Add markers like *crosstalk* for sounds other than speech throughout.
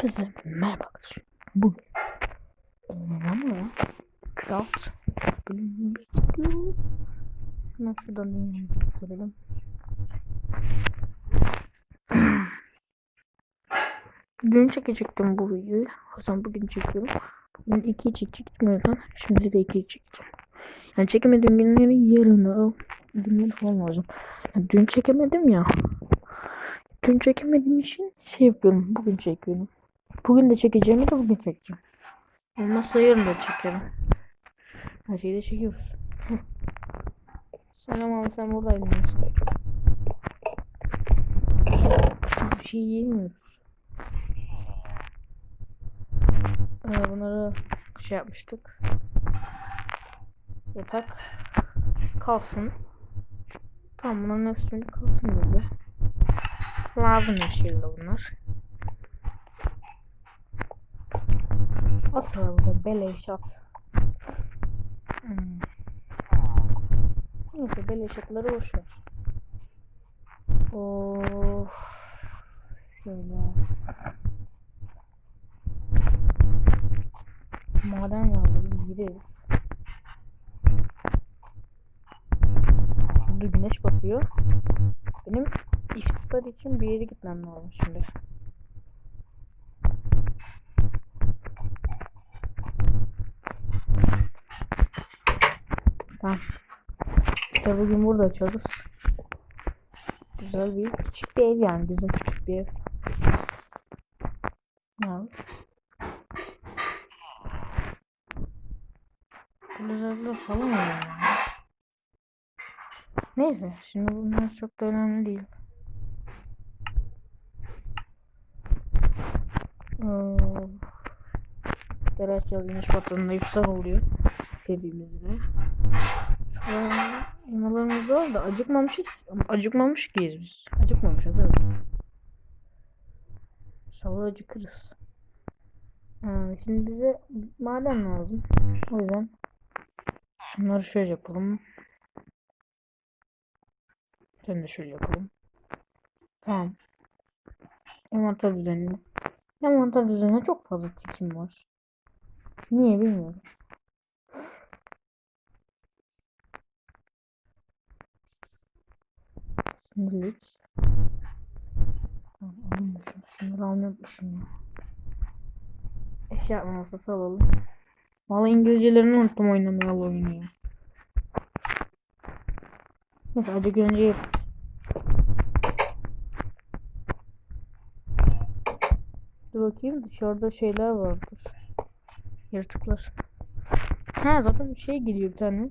Hepinize merhaba arkadaşlar. Bugün Eee Craft bölümünü bekliyoruz. Hemen şuradan yayınımızı bitirelim. *clears throat* Dün çekecektim bu videoyu. O zaman bugün çekiyorum. Bugün iki çekecektim o yüzden şimdi de iki çekeceğim. Yani çekemediğim günleri yarın günleri falan lazım. Yani dün çekemedim ya. Dün çekemediğim için şey yapıyorum. Bugün çekiyorum. Bugün de çekeceğimi de bugün çekeceğim. Olmazsa yarın da çekerim. Her şeyi de çekiyoruz. Selam abi sen buradaydın nasıl? Bir şey yiyemiyoruz. Ee, bunları şey yapmıştık. Yatak kalsın. Tamam bunların hepsi şimdi kalsın bizde. Lazım yeşilli bunlar. At arabada beleş at. Hmm. Neyse beleş atları boşver. Of. Şöyle. Maden yağları gireriz. Burada güneş batıyor. Benim iftar için bir yere gitmem lazım şimdi. Tamam. İşte bugün burada açarız. Güzel bir küçük bir ev yani bizim küçük bir ev. Ne Güzellikler falan yani. Neyse şimdi bunlar çok da önemli değil. Garaj güneş batığında iftar oluyor serimizde. Elmalarımız var da acıkmamışız. Acıkmamış giyiz biz. Acıkmamışız evet. İnşallah acıkırız. Ha, şimdi bize maden lazım. O yüzden şunları şöyle yapalım. Sen de şöyle yapalım. Tamam. Envanter düzenine. Envanter düzenine çok fazla tikim var. Niye bilmiyorum. Sinirlik. Almışım. Şunları almıyormuşum ya. Eşya masası alalım. Vallahi İngilizcelerini unuttum oynamayalı oyunu ya. Neyse acık önce yeriz. Dur bakayım dışarıda şeyler vardır. Yaratıklar. Ha zaten şey geliyor bir tane.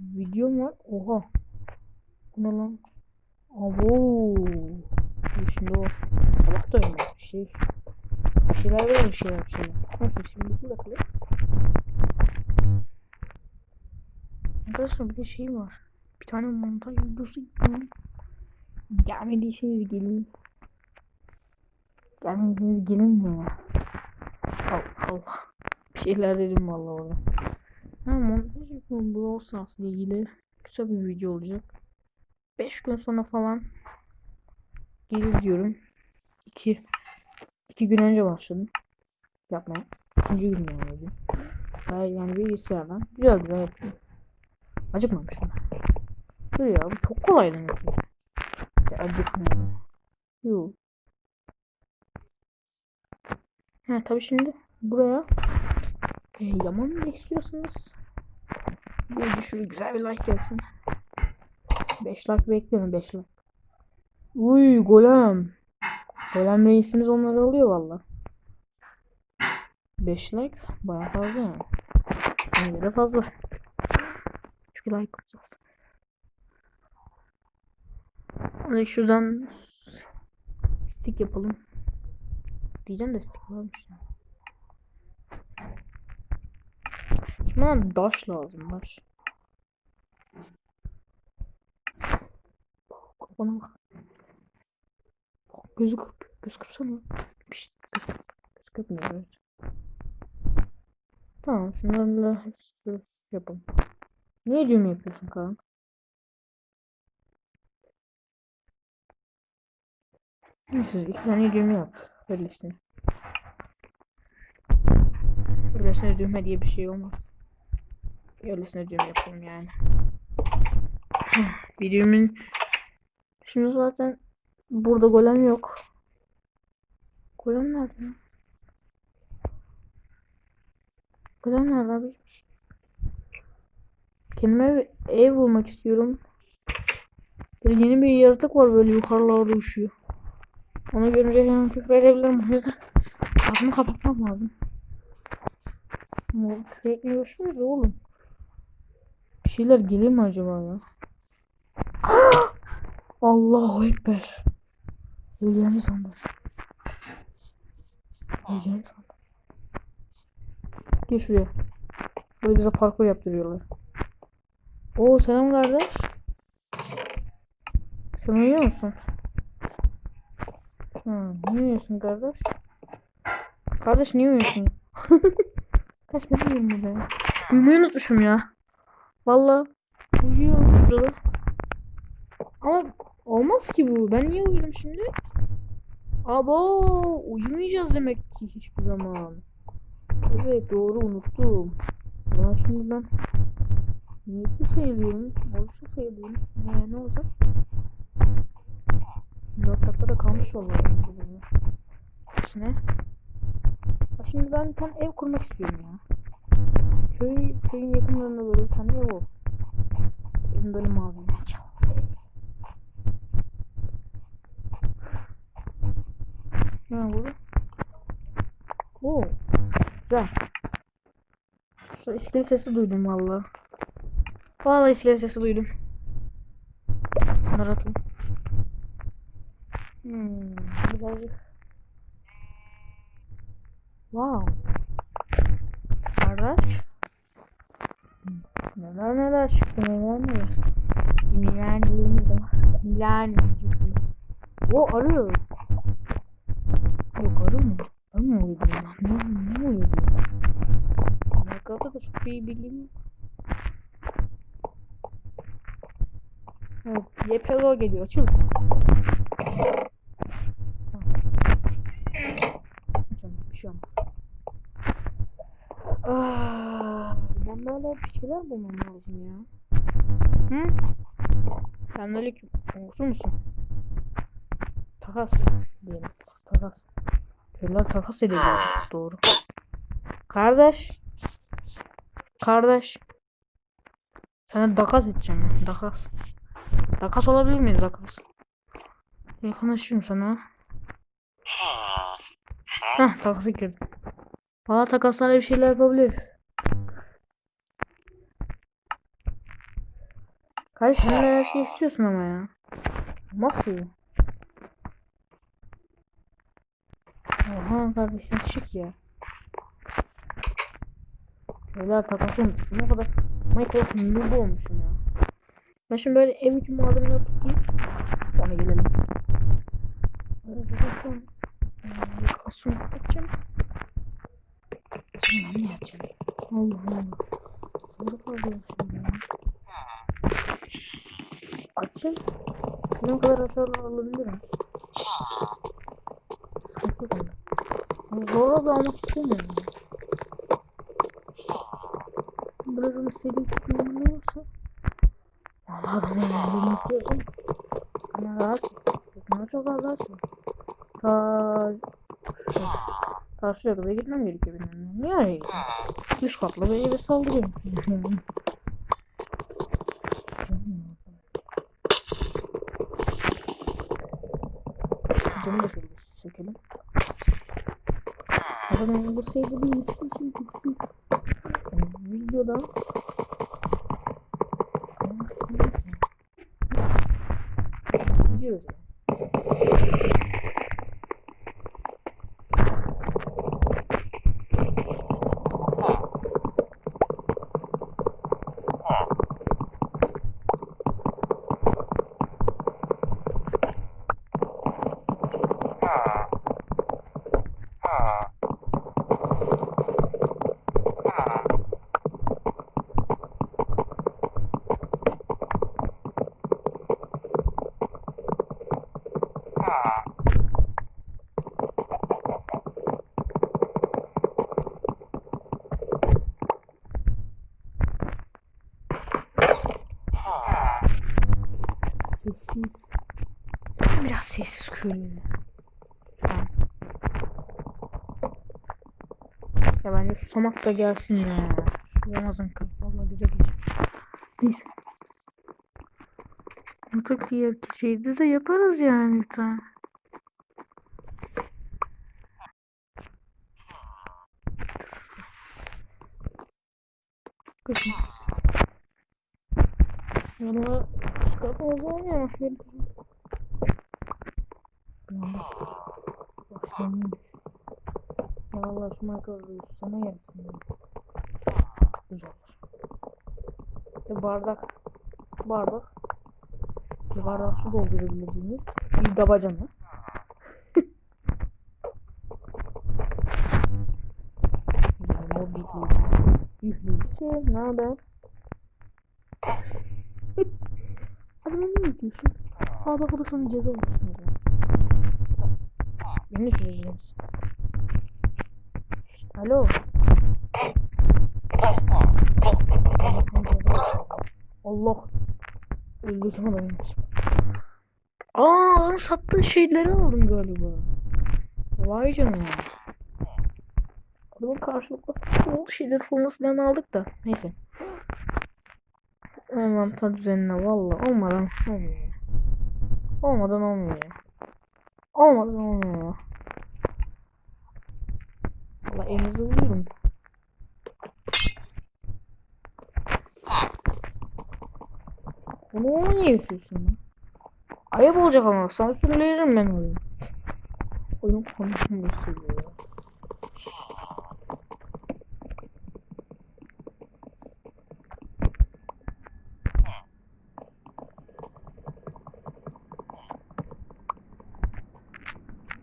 Videom var. Oha. Bu ne lan? Abo. Şimdi o sabah da ölmez bir şey. Bir şeyler böyle bir şeyler bir şeyler. Neyse şimdi bir bakalım. Arkadaşlar bir de şey var. Bir tane montaj videosu yapıyorum. Gelmediyseniz gelin. Gelmediyseniz gelin mi? Allah Allah. Bir şeyler dedim vallahi orada. Ha montaj yapıyorum Brawl Stars ile ilgili. Güzel bir video olacak. 5 gün sonra falan gelir diyorum. 2 2 gün önce başladım yapmaya. İkinci gün yani. Yani, yani bilgisayardan güzel güzel yapıyorum. Acıkmamışım. Dur ya bu çok kolay demek ki. Ya, acıkmıyorum. Yok. Ha tabii şimdi buraya e, yaman mı istiyorsanız bir şöyle güzel bir like gelsin. 5 like bekliyorum 5 like. Uy golem. Golem reisimiz onları alıyor valla. 5 like baya fazla yani. Bana göre fazla. Çünkü like olacağız. Hadi şuradan stick yapalım. Diyeceğim de stick varmış. Şimdi bana daş lazım daş. Bana bak. Gözü kırp. Göz kırpsana. Pişt. Göz kırp. Göz kırpmıyor. Evet. Tamam şunlarla hepsi yapalım. Niye düğme yapıyorsun Kaan? Neyse iki tane düğme yap. Böylesine. Öylesine düğme diye bir şey olmaz. Öylesine düğme yapalım yani. Videomun Şimdi zaten burada golem yok. Golem nerede? Golem nerede abi? Kendime bir ev bulmak istiyorum. Böyle yeni bir yaratık var böyle yukarılarda uçuyor. Onu görünce hemen küfür edebilirim. O yüzden ağzımı kapatmam lazım. Ama küfür ya oğlum. Bir şeyler gelir mi acaba ya? Allahu Ekber. Öleceğimi sandım. Öleceğimi sandım. Gel şuraya. Burada bize parkur yaptırıyorlar. Oo selam kardeş. Sen uyuyor musun? Ha, niye uyuyorsun kardeş? Kardeş niye uyuyorsun? *laughs* Kaç ben uyuyorum burada. Uyumayı unutmuşum ya. Valla uyuyorum şurada. Ama olmaz ki bu. Ben niye uyudum şimdi? Abo uyumayacağız demek ki hiçbir zaman. Evet doğru unuttum. Ya şimdi ben niyetli sayılıyorum. Olursa sayılıyorum. Ne, ne olacak? 4 dakikada kalmış vallahi. İçine. Ya Şimdi ben tane ev kurmak istiyorum ya. Köy, köyün yakınlarında böyle bir tane ev olsun. Evin böyle malzeme açalım. Var burada? Oo. Güzel. Şu iskelet sesi duydum valla. Valla iskelet sesi duydum. Bunları atayım. Hmm, birazcık. Wow. Kardeş. Neler neler çıktı neler neler. Milenlerimiz de var. Milen. O arı YPG geliyor. Açıl. Bir şey olmaz. Ah, böyle bir şeyler bulmam lazım ya. Hı? Selamünaleyküm. Konuşur musun? Takas diyelim. Takas. Köylüler takas ediyor. Doğru. Kardeş. Kardeş. Sana takas edeceğim. Takas. Takas olabilir miyiz takas? Yakınlaşıyorum sana. Heh takası girdim. Valla takaslarla bir şeyler yapabiliriz. Kardeş sen her şey istiyorsun ama ya. Nasıl? Oha kardeş sen şık ya. Beyler takasım ne kadar Minecraft noob olmuşum ya. Ben şimdi böyle ev için malzemeleri tutayım. Sonra gelelim. Takasım. Kasım yapacağım. Şimdi ne yapacağım? Allah Allah. Burada kalıyor şimdi ya. Açın. Sizin kadar aşağıda alabilirim. Sıkıntı ama. Zorla da almak istemiyorum. ya. Biraz bir seri tutmam olursa. Vallahi da ne yani istiyorsun. Rahat. Bunlar çok az rahat. Ta şuraya kadar gitmem gerekiyor benim. Niye oraya gittim? Üst katlı bir eve saldırıyorum. Camı da şöyle sökelim. Bu şeyde bir hiçbir şey yok. Videoda Neyse. Gidiyoruz ya. Tamam. Ya bence susamak da gelsin ya. Ramazan kız valla güzel iş. Neyse. Mutlaka yer şeyde de yaparız yani bir tane. Kızım. Yanıma çıkartmaz ya. Şöyle kızım. Yanıma. Başlamıyor. Ya Allah şu Michael sana gelsin. Güzel. Bir bardak. Bardak. Bir bardak su doldurabileceğimiz bir bir Üfleyişe ne haber? Adama ne yapıyorsun? Aa bak sana ceza olsun Beni süreceğiz. Alo. Allah. Öldürdüm adamı. Aa adamın sattığı şeyleri aldım galiba. Vay canına. Adamın karşılıklı sattığı şeyleri falan filan aldık da. Neyse. Envanter düzenine valla olmadan olmuyor. Olmadan olmuyor. Olmadan olmuyor. Elinizi buluyorum. Bunu niye yapıyorsun lan? Ayıp olacak ama sansürlerim ben oyunu. Oyun konusunu istiyor ya.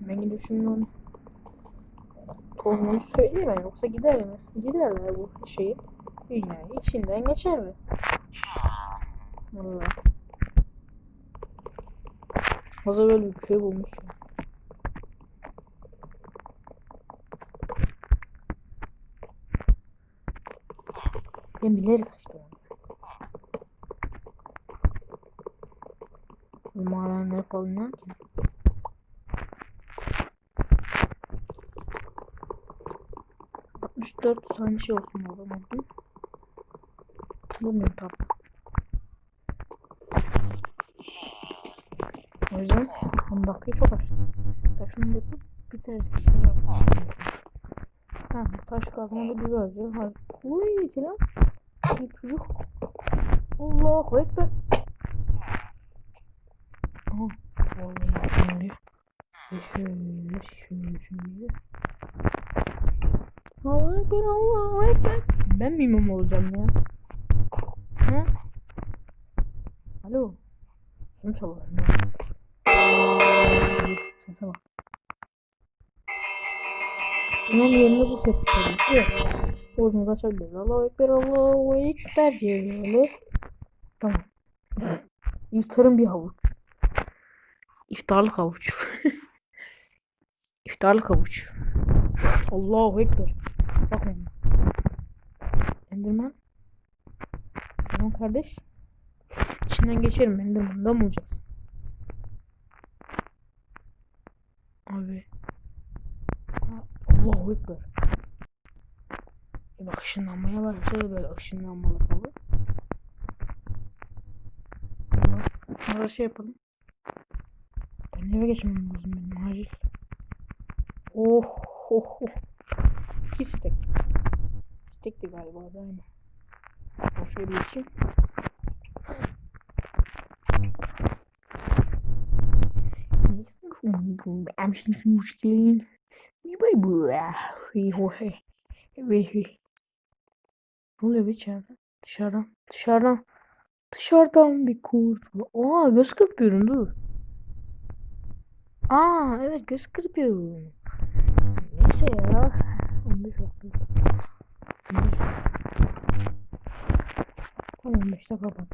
Ben gidip şimdi onu tohumunu söyleyeyim ben yoksa giderler. Giderler bu şeyi. Dünyayı içinden geçerler. Vallahi. Hazır böyle bir köy bulmuş. ya. Ben bilerek açtım. Bu mağaranın ne yapalım ne ki? Altmış dört tane şey olsun o zaman. Bulmuyorum tatlı. O yüzden 10 dakikayı çok açtım. Şunu yapıp biteriz işini yapalım. Ha, taş kazma da güzelce. Ha, uy silah. Bir çocuk. Allahu Ekber. Aha, vallahi? Ve şöyle, şöyle, şöyle. Allahu Ekber, Allahu Ekber. Ben mi imam olacağım ya? Ha? Alo. Şunu çalalım ya. Sese bak. İmam yerine bu ses çıkarıyor. Oğuzumuzu açabiliriz. Allahu Ekber, Allahu Ekber diye böyle. Tamam. İftarın bir havuç. İftarlık havuç. *laughs* İftarlık havuç. Allahu Ekber. Bakın. Enderman. Tamam kardeş. İçinden geçerim Enderman'dan mı olacağız? Abi. Allahu Ekber. E bak ışınlanmaya başladı böyle ışınlanmalı falan. Şurada şey yapalım. Ben eve geçmem lazım benim acil. Oh oh oh. İki stek. Stekti galiba da aynı. Şöyle bir içeyim. I'm sniffing clean. Ne oluyor içeride? Dışarıdan. Dışarıdan. Dışarıdan bir kurt. Aa göz kırpıyorum dur. Aa evet göz kırpıyorum. Neyse ya. 15 olsun. 15. Tamam 15'te kapat.